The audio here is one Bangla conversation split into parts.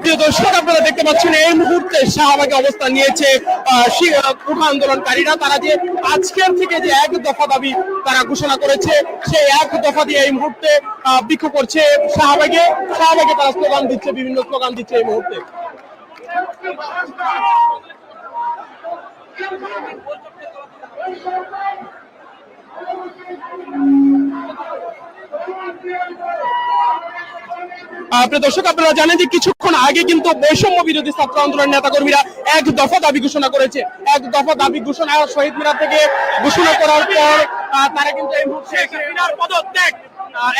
প্রিয় দর্শক আপনারা দেখতে পাচ্ছেন এই মুহূর্তে শাহবাগে অবস্থান নিয়েছে আহ, আন্দোলনকারীরা। তারা যে আজকের থেকে যে এক দফা দাবি তারা ঘোষণা করেছে সেই এক দফা দিয়ে এই মুহূর্তে বিক্ষোভ করছে শাহবাগে শাহবাগে তারা স্লোগান দিচ্ছে বিভিন্ন স্লোগান দিচ্ছে এই মুহূর্তে। আহ, প্রিয় দর্শক আপনারা জানেন যে কিছুক্ষণ আগে কিন্তু বৈষম্য বিরোধী ছাত্র আন্দোলনের নেতাকর্মীরা এক দফা দাবি ঘোষণা করেছে। এক দফা দাবি ঘোষণা শহীদ মিনার থেকে ঘোষণা করার পর তারা কিন্তু এই মুহূর্তে পদত্যাগ।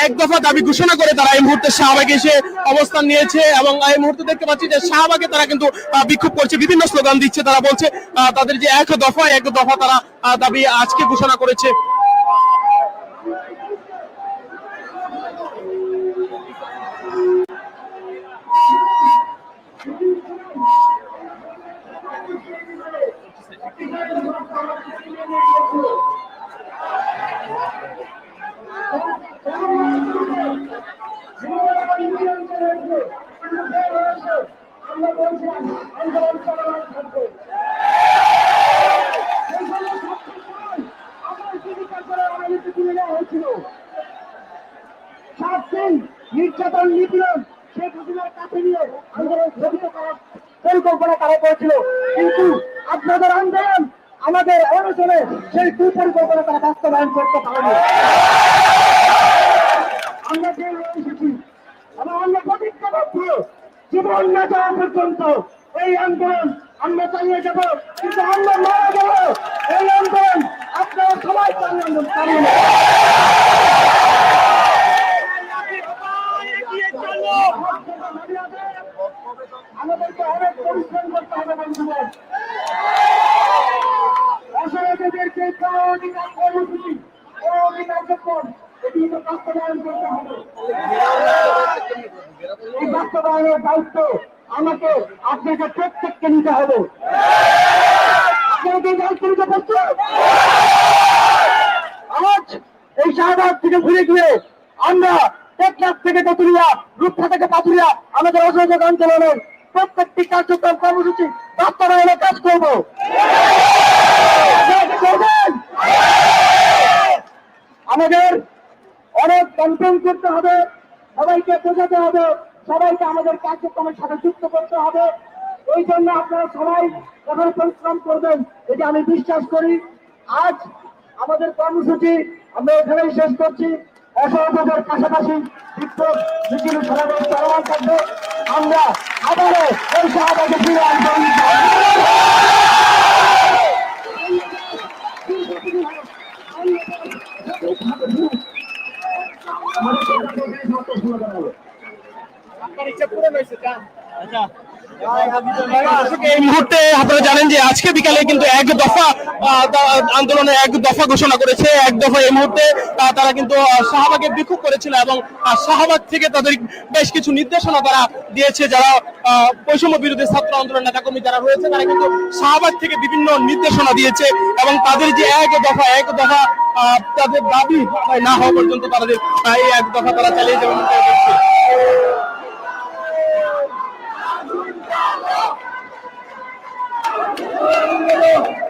এক দফা দাবি ঘোষণা করে তারা এই মুহূর্তে শাহবাগে এসে অবস্থান নিয়েছে এবং এই মুহূর্তে দেখতে পাচ্ছি যে শাহবাগে তারা কিন্তু বিক্ষোভ করছে বিভিন্ন স্লোগান দিচ্ছে তারা বলছে আহ, তাদের যে এক দফা এক দফা তারা দাবি আজকে ঘোষণা করেছে। সাত দিন কাছে নিয়ে আন্দোলন স্থগিত করার পরিকল্পনা তারা করেছিল। কিন্তু আপনাদের আন্দোলন আমাদের সেই কুপরিকল্পনা তারা বাস্তবায়ন করতে আমরা যে এসেছি এবং আমরা প্রতিজ্ঞাবদ্ধ জীবন না যাওয়া পর্যন্ত এই আন্দোলন আমরা চালিয়ে যাব, কিন্তু আমরা মারা যাব এই আন্দোলন আপনারা সবাই চালিয়ে। আমাদেরকে অনেক পরিশ্রম করতে হবে অধিকার কর্মসূচি এটি বাস্তবায়ন বাস্তবায়নের দায়িত্ব আমাকে, আপনাকে প্রত্যেককে নিতে হবে। আপনাকে দায়িত্ব নিতে প্রস্তুত? আজ এই শাহবাগ থেকে ঘুরে ঘুরে আমরা টেকনাফ থেকে তেতুলিয়া, রূপসা থেকে পাতুলিয়া আমাদের অসহযোগ আন্দোলনের প্রত্যেকটি কার্যক্রম কর্মসূচি বাস্তবায়নের কাজ করব? আমাদের অনেক ক্যাম্পেইন করতে হবে, সবাইকে বোঝাতে হবে, সবাইকে আমাদের কার্যক্রমের সাথে যুক্ত করতে হবে। এই জন্য আপনারা সবাই কঠোর পরিশ্রম করবেন, এটি আমি বিশ্বাস করি। আজ আমাদের কর্মসূচি, আমরা এখানেই শেষ করছি। অসহযোগের পাশাপাশি থাকবে। আমরা আবারও এই ফিরে আসব দর্শক, এই মুহূর্তে আপনারা জানেন যে আজকে বিকালে কিন্তু এক দফা আন্দোলনের এক দফা ঘোষণা করেছে। এক দফা এই মুহূর্তে তারা কিন্তু শাহবাগে বিক্ষোভ করেছিল এবং শাহবাগ থেকে তাদের বেশ কিছু নির্দেশনা তারা দিয়েছে যারা বৈষম্য বিরোধী ছাত্র আন্দোলন নেতাকর্মী যারা রয়েছে, তারা কিন্তু শাহবাগ থেকে বিভিন্ন নির্দেশনা দিয়েছে এবং তাদের যে এক দফা এক দফা তাদের দাবি না হওয়া পর্যন্ত তাদের এই এক দফা তারা চালিয়ে যাবেন Barulheiro!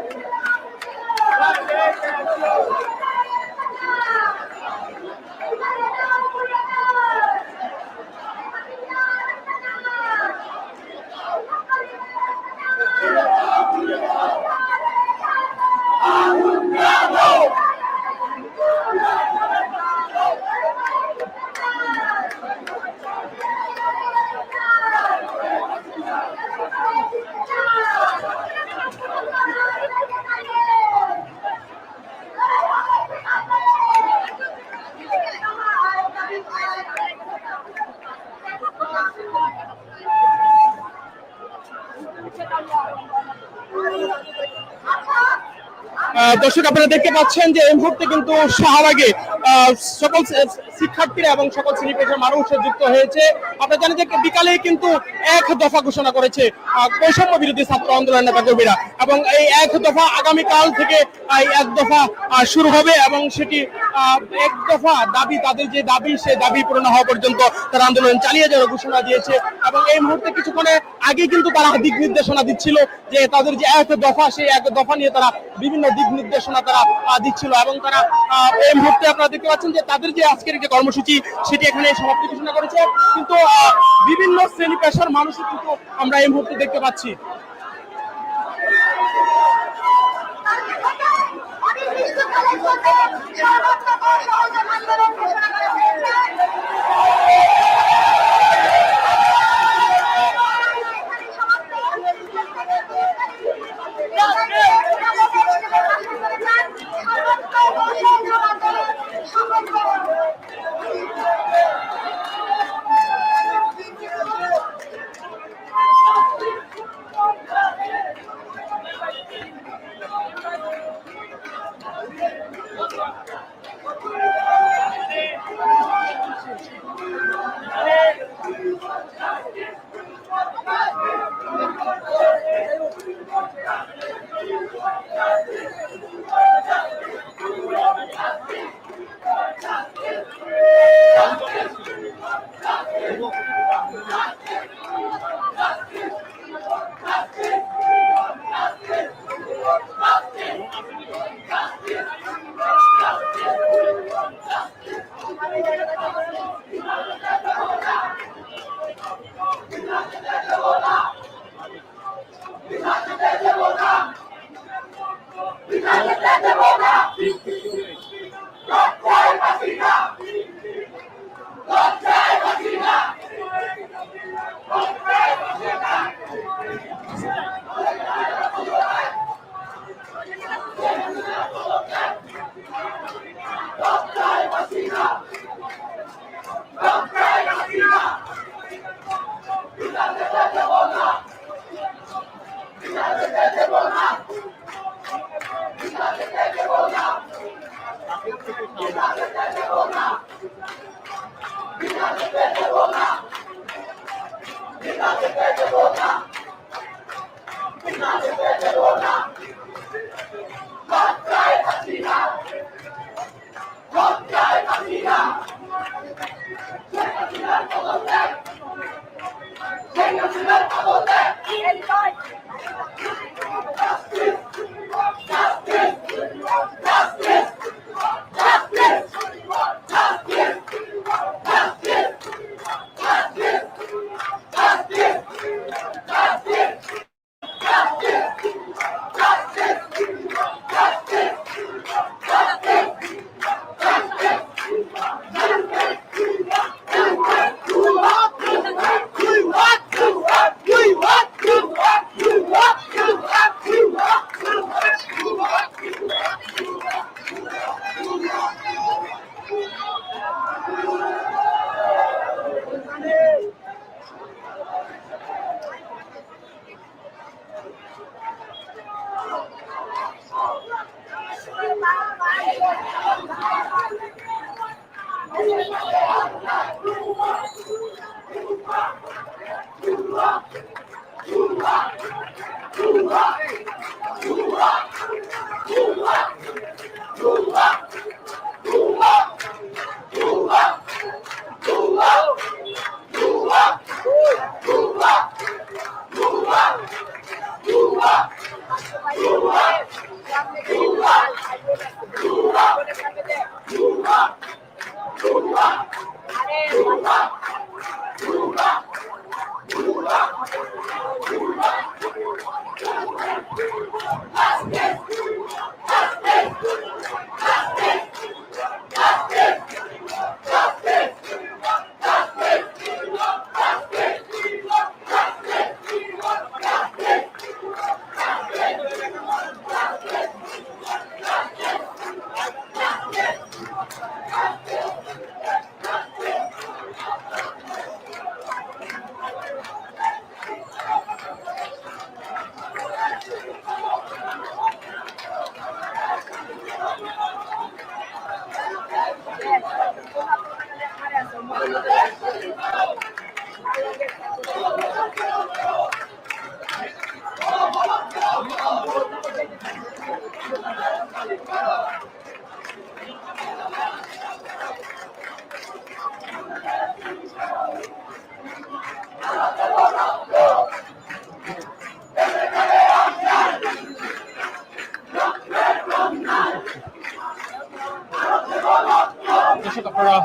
দর্শক, আপনারা দেখতে পাচ্ছেন যে এই মুহূর্তে কিন্তু শাহবাগে সকল শিক্ষার্থীরা এবং সকল শ্রেণি পেশার মানুষ যুক্ত হয়েছে। আপনারা জানেন যে বিকালে কিন্তু এক দফা ঘোষণা করেছে বৈষম্য বিরোধী ছাত্র আন্দোলনের নেতা কর্মীরা। এবং এই এক দফা আগামীকাল থেকে এই এক দফা শুরু হবে এবং সেটি এক দফা দাবি, তাদের যে দাবি সেই দাবি পূরণ হওয়া পর্যন্ত তারা আন্দোলন চালিয়ে যাওয়ার ঘোষণা দিয়েছে। এবং এই মুহূর্তে কিছুক্ষণে আগে কিন্তু তারা দিক নির্দেশনা দিচ্ছিল যে তাদের যে এক দফা, সেই এক দফা নিয়ে তারা বিভিন্ন দিক নির্দেশনা তারা দিচ্ছিল। এবং তারা এই মুহূর্তে আপনারা দেখতে পাচ্ছেন যে তাদের যে আজকের যে কর্মসূচি, সেটি এখানে সমাপ্তি ঘোষণা করেছে। কিন্তু বিভিন্ন শ্রেণি পেশার মানুষও কিন্তু আমরা এই মুহূর্তে দেখতে পাচ্ছি। 네. Woo!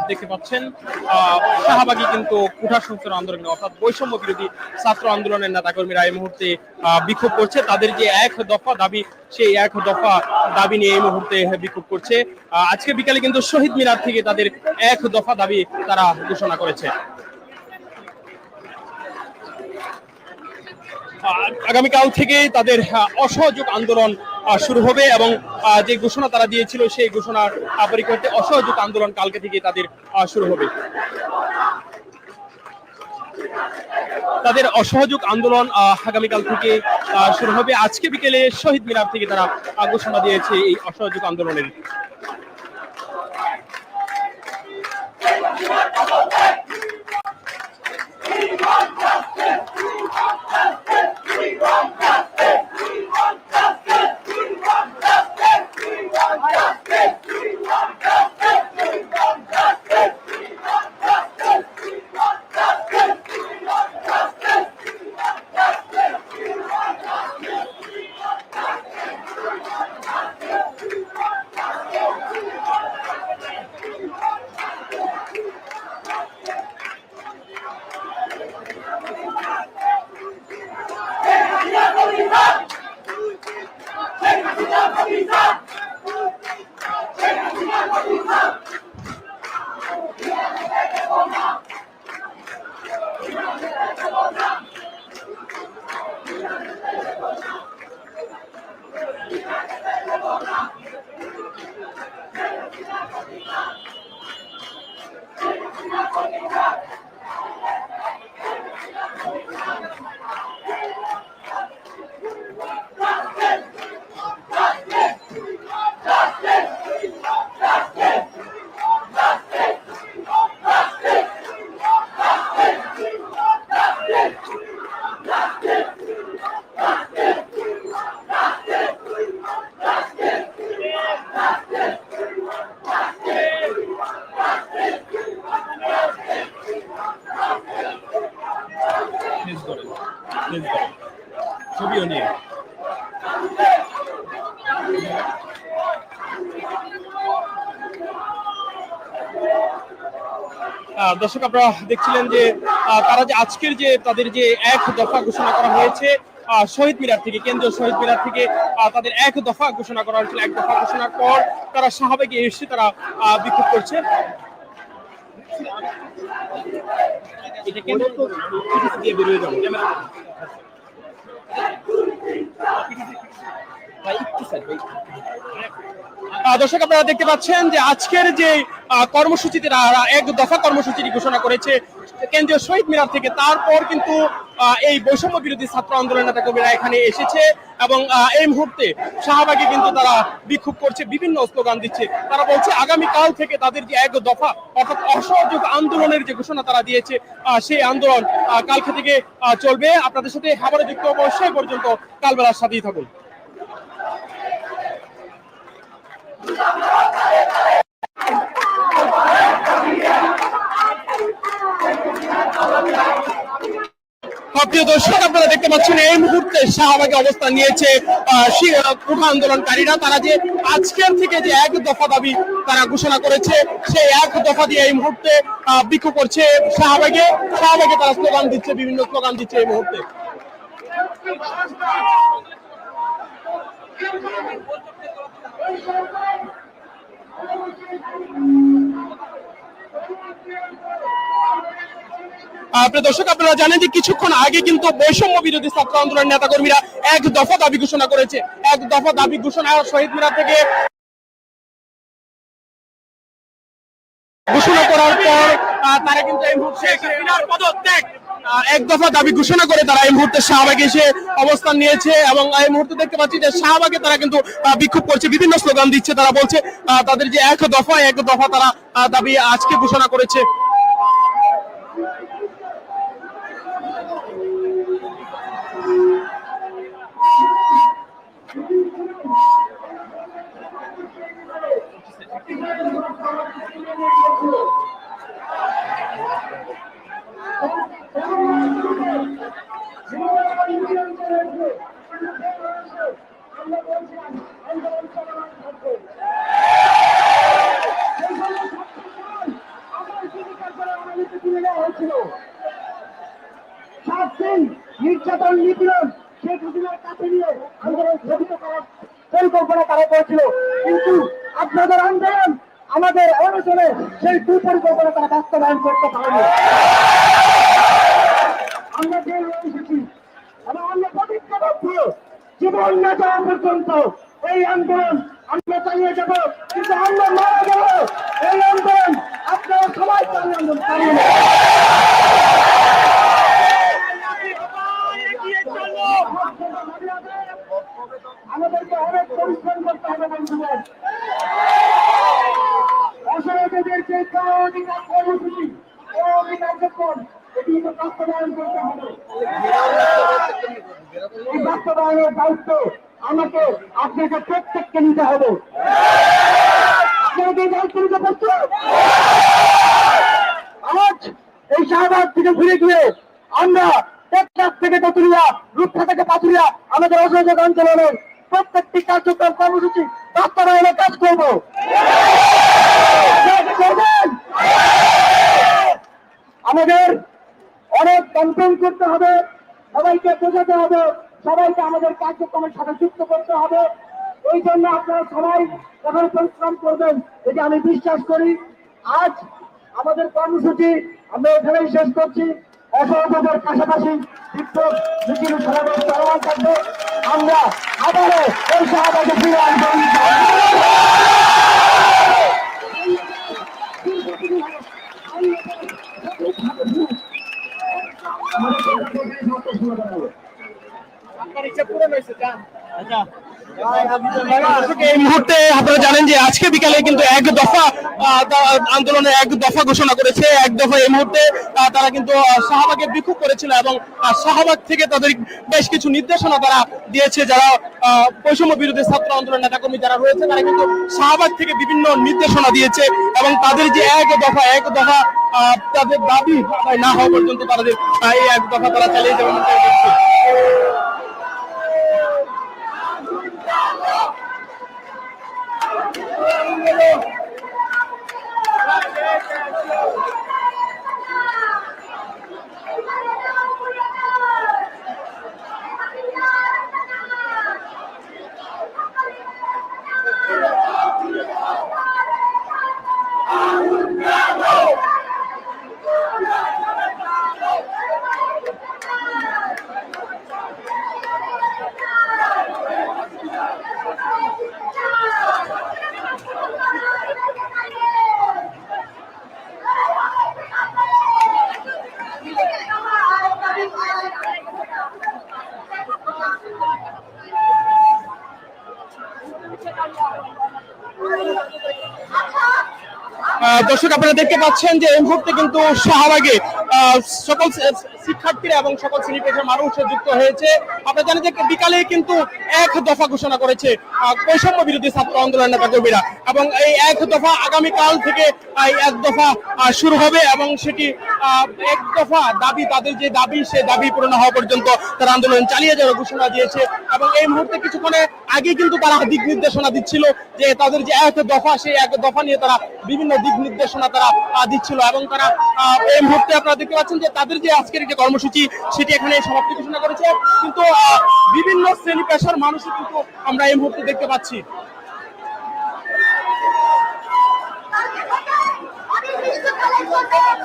দেখতে পাচ্ছেন শাহবাগী কিন্তু কুঠা সংস্কার আন্দোলন, অর্থাৎ বৈষম্য বিরোধী ছাত্র আন্দোলনের নেতাকর্মীরা এই মুহূর্তে বিক্ষোভ করছে। তাদের যে এক দফা দাবি, সেই এক দফা দাবি নিয়ে এই মুহূর্তে বিক্ষোভ করছে। আজকে বিকালে কিন্তু শহীদ মিনার থেকে তাদের এক দফা দাবি তারা ঘোষণা করেছে। আগামীকাল থেকে তাদের অসহযোগ আন্দোলন শুরু হবে এবং যে ঘোষণা তারা দিয়েছিল সেই ঘোষণার পরিপ্রেক্ষিতে অসহযোগ আন্দোলন কালকে থেকে তাদের শুরু হবে। তাদের অসহযোগ আন্দোলন আগামীকাল থেকে শুরু হবে। আজকে বিকেলে শহীদ মিনার থেকে তারা ঘোষণা দিয়েছে এই অসহযোগ আন্দোলনের। দর্শক, আপনারা দেখছিলেন যে তারা যে আজকের যে তাদের যে এক দফা ঘোষণা করা হয়েছে শহীদ মিনার থেকে, কেন্দ্রীয় শহীদ মিনার থেকে তাদের এক দফা ঘোষণা করা হয়েছিল। এক দফা ঘোষণার পর তারা শাহবাগে এসে তারা বিক্ষোভ করছে। একটু স্যার দর্শক আপনারা দেখতে পাচ্ছেন যে আজকের যে কর্মসূচিতে এক দফা কর্মসূচি ঘোষণা করেছে কেন্দ্রীয় শহীদ মিনার থেকে। তারপর কিন্তু এই বৈষম্য বিরোধী ছাত্র আন্দোলন কর্মীরা এখানে এসেছে এবং এই মুহূর্তে শাহবাগে কিন্তু তারা বিক্ষোভ করছে, বিভিন্ন স্লোগান দিচ্ছে। তারা বলছে আগামী কাল থেকে তাদের যে এক দফা অর্থাৎ অসহযোগ আন্দোলনের যে ঘোষণা তারা দিয়েছে সেই আন্দোলন কালকে থেকে চলবে। আপনাদের সাথে খাবারে যুক্ত অবশ্যই পর্যন্ত কালবেলার সাথেই থাকুন। প্রিয় দর্শক, আপনারা দেখতে পাচ্ছেন, এই মুহূর্তে শাহবাগে অবস্থান নিয়েছে কোঠা আন্দোলনকারীরা। তারা যে আজকের থেকে যে এক দফা দাবি তারা ঘোষণা করেছে, সেই এক দফা দিয়ে এই মুহূর্তে বিক্ষোভ করছে শাহবাগে। শাহবাগে তারা স্লোগান দিচ্ছে, বিভিন্ন স্লোগান দিচ্ছে এই মুহূর্তে। প্রিয় দর্শক, আপনারা জানেন যে কিছুক্ষণ আগে কিন্তু বৈষম্য বিরোধী ছাত্র আন্দোলন নেতাকর্মীরা এক দফা দাবি ঘোষণা করেছে। এক দফা দাবি ঘোষণা শহীদ মিনার থেকে ঘোষণা করার পর তারা কিন্তু এই মুহূর্তে পদত্যাগ এক দফা দাবি ঘোষণা করে তারা এই মুহূর্তে শাহবাগে এসে অবস্থান নিয়েছে এবং এই মুহূর্তে দেখতে পাচ্ছি যে শাহবাগে তারা কিন্তু বিক্ষোভ করছে, বিভিন্ন স্লোগান দিচ্ছে, তারা বলছে তাদের যে এক দফা এক দফা তারা দাবি আজকে ঘোষণা করেছে আমরা বলছিলাম আন্দোলন চলমান থাকবে করেছিল সাত দিন নির্যাতন নিপীড়ন শেখ হাসিনার কাছে নিয়ে আন্দোলন স্থগিত করার পরিকল্পনা তারা করেছিল কিন্তু আপনাদের আন্দোলন আমাদের অনশনে সেই সুপরিকল্পনা তারা বাস্তবায়ন করতে পারেনি আমরা জেল এসেছি এবং আমরা প্রতিজ্ঞাবদ্ধ জীবন না যাওয়া পর্যন্ত, এই আন্দোলন আমরা চালিয়ে যাব, কিন্তু আমরা মারা গেল এই আন্দোলন আপনারা সবাই চালিয়ে আন্দোলন চালিয়ে। আমাদেরকে অনেক পরিশ্রম করতে হবে বন্ধুদের অসহায়দের কর্মসূচি বাস্তবায়ন করতে হবে। এই বাস্তবায়নের দায়িত্ব আমাকে, আপনাকে প্রত্যেককে নিতে হবে। আজ এই শাহবাগ থেকে ঘুরে গিয়ে আমরা টেকনাফ থেকে তেতুলিয়া, রূপসা থেকে পাথুরিয়া, আমাদের অসহযোগ আন্দোলনের প্রত্যেকটি কার্যক্রম কর্মসূচি বাস্তবায়নের কাজ করব? আমাদের অনেক ক্যাম্পেইন করতে হবে। সবাইকে বোঝাতে হবে, সবাইকে আমাদের কার্যক্রমের সাথে যুক্ত করতে হবে। এই জন্য আপনারা সবাই কঠোর পরিশ্রম করবেন, এটি আমি বিশ্বাস করি। আজ আমাদের কর্মসূচি আমরা এখানেই শেষ করছি। অসহযোগের পাশাপাশি আমরা আবারও এই ফিরে আসব দর্শক, এই মুহূর্তে আপনারা জানেন যে আজকে বিকালে কিন্তু এক দফা আহ, আন্দোলনের এক দফা ঘোষণা করেছে। এক দফা এই মুহূর্তে তারা কিন্তু শাহবাগে বিক্ষোভ করেছিল এবং শাহবাগ থেকে তাদের বেশ কিছু নির্দেশনা তারা দিয়েছে যারা বৈষম্য বিরোধী ছাত্র আন্দোলন নেতাকর্মী যারা রয়েছে, তারা কিন্তু শাহবাগ থেকে বিভিন্ন নির্দেশনা দিয়েছে এবং তাদের যে এক দফা এক দফা তাদের দাবি না হওয়া পর্যন্ত তাদের এই এক দফা তারা চালিয়ে যাবে মনে করছে দর্শক আপনারা দেখতে পাচ্ছেন যে এই মুহূর্তে কিন্তু শাহবাগে সকল শিক্ষার্থীরা এবং সকল শ্রেণি পেশার মানুষ যুক্ত হয়েছে। আপনারা জানেন যে বিকালে কিন্তু এক দফা ঘোষণা করেছে বৈষম্য বিরোধী ছাত্র আন্দোলন নেতা কর্মীরা। এবং এই এক দফা আগামীকাল থেকে এক দফা শুরু হবে এবং সেটি এক দফা দাবি, তাদের যে দাবি সেই দাবি পূরণ হওয়া পর্যন্ত তারা আন্দোলন চালিয়ে যাওয়ার ঘোষণা দিয়েছে। এবং এই মুহূর্তে কিছুক্ষণে আগে কিন্তু তারা দিক নির্দেশনা দিচ্ছিল যে তাদের যে এক দফা সেই এক দফা নিয়ে তারা বিভিন্ন দিক নির্দেশনা তারা দিচ্ছিল এবং তারা এই মুহূর্তে আপনারা দেখতে পাচ্ছেন যে তাদের যে আজকের যে কর্মসূচি সেটি এখানে সমাপ্তি ঘোষণা করেছে কিন্তু বিভিন্ন শ্রেণি পেশার মানুষও কিন্তু আমরা এই মুহূর্তে দেখতে পাচ্ছি অনির্দিষ্টকালের জন্য